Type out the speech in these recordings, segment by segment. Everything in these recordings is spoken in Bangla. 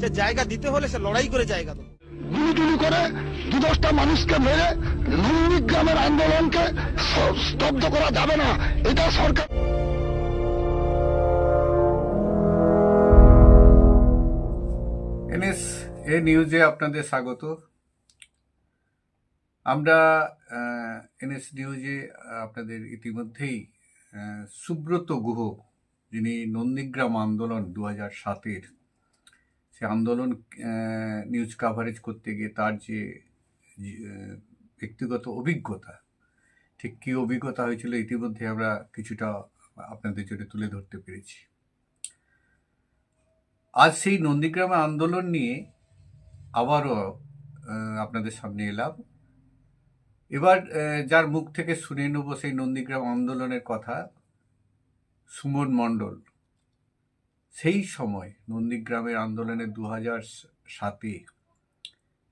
সে জায়গা দিতে হলে সে লড়াই করে জায়গা দেবে। গুলি করে দু দশটা মানুষকে মেরে গ্রামের আন্দোলনকে স্তব্ধ করা যাবে না। এটা সরকার এনএস এ নিউজে আপনাদের স্বাগত। আমরা এনএস নিউজে আপনাদের ইতিমধ্যেই আহ, সুব্রত গুহ যিনি নন্দীগ্রাম আন্দোলন দু হাজার সাতের সে আন্দোলন নিউজ কাভারেজ করতে গিয়ে তার যে ব্যক্তিগত অভিজ্ঞতা, ঠিক কী অভিজ্ঞতা হয়েছিল ইতিমধ্যে আমরা কিছুটা আপনাদের জন্য তুলে ধরতে পেরেছি। আজ সেই নন্দীগ্রামে আন্দোলন নিয়ে আবারও আপনাদের সামনে এলাম। এবার যার মুখ থেকে শুনে নেব সেই নন্দীগ্রাম আন্দোলনের কথা, সুমন মণ্ডল। সেই সময় নন্দীগ্রামের আন্দোলনে দু হাজার সাতে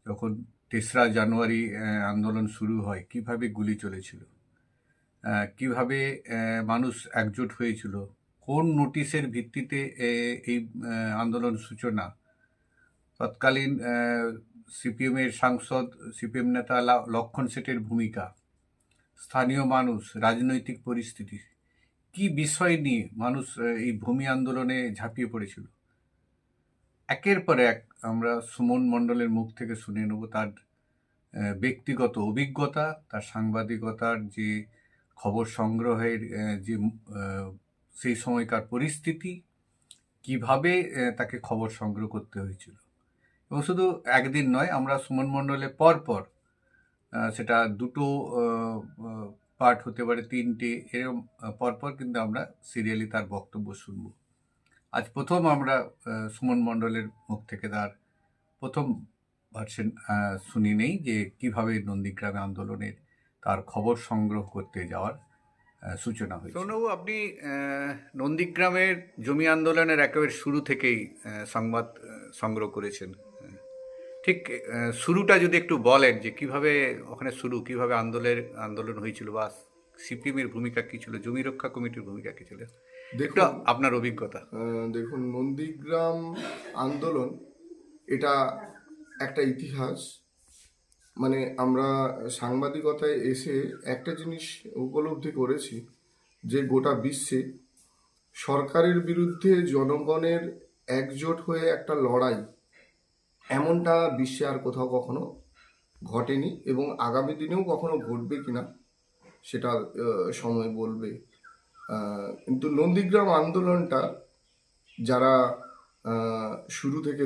যখন তেসরা জানুয়ারি আন্দোলন শুরু হয়, কীভাবে গুলি চলেছিল? কীভাবে মানুষ একজোট হয়েছিল? কোন নোটিশের ভিত্তিতে এই আন্দোলন সূচনা? তৎকালীন সিপিএমের সাংসদ, সিপিএম নেতা লক্ষণ সেটের ভূমিকা। স্থানীয় মানুষ, রাজনৈতিক পরিস্থিতি। কি বিষয় নিয়ে মানুষ এই ভূমি আন্দোলনে ঝাঁপিয়ে পড়েছিল? একের পর এক আমরা সুমন মণ্ডলের মুখ থেকে শুনে নেব তার ব্যক্তিগত অভিজ্ঞতা, তার সাংবাদিকতার যে খবর সংগ্রহের যে সেই সময়কার পরিস্থিতি, কীভাবে তাকে খবর সংগ্রহ করতে হয়েছিল। এবং শুধু একদিন নয়, আমরা সুমন মণ্ডলে পর পর সেটা দুটো পার্ট হতে পারে তিনটে এরকম পরপর কিন্তু আমরা সিরিয়ালি তার বক্তব্য শুনব। আজ প্রথম আমরা সুমন মণ্ডলের মুখ থেকে তার প্রথম ভার্সন শুনি নেই যে কীভাবে নন্দীগ্রামে আন্দোলনের তার খবর সংগ্রহ করতে যাওয়ার সূচনা হয়েছে। প্রণবু আপনি নন্দীগ্রামের জমি আন্দোলনের একেবারে শুরু থেকেই সংবাদ সংগ্রহ করেছেন। ঠিক শুরুটা যদি একটু বলেন যে কীভাবে ওখানে শুরু কীভাবে আন্দোলনের আন্দোলন হয়েছিল বা সিপিএমের ভূমিকা কি ছিল জমি রক্ষা কমিটির ভূমিকা কি ছিল? দেখুন আপনার অভিজ্ঞতা। দেখুন নন্দীগ্রাম আন্দোলন এটা একটা ইতিহাস। মানে আমরা সাংবাদিকতায় এসে একটা জিনিস উপলব্ধি করেছি যে গোটা বিশ্বে সরকারের বিরুদ্ধে জনগণের একজোট হয়ে একটা লড়াই এমনটা বিশ্বে আর কোথাও কখনো ঘটেনি এবং আগামী দিনেও কখনো ঘটবে কিনা সেটা সময় বলবে। কিন্তু নন্দীগ্রাম আন্দোলনটা যারা শুরু থেকে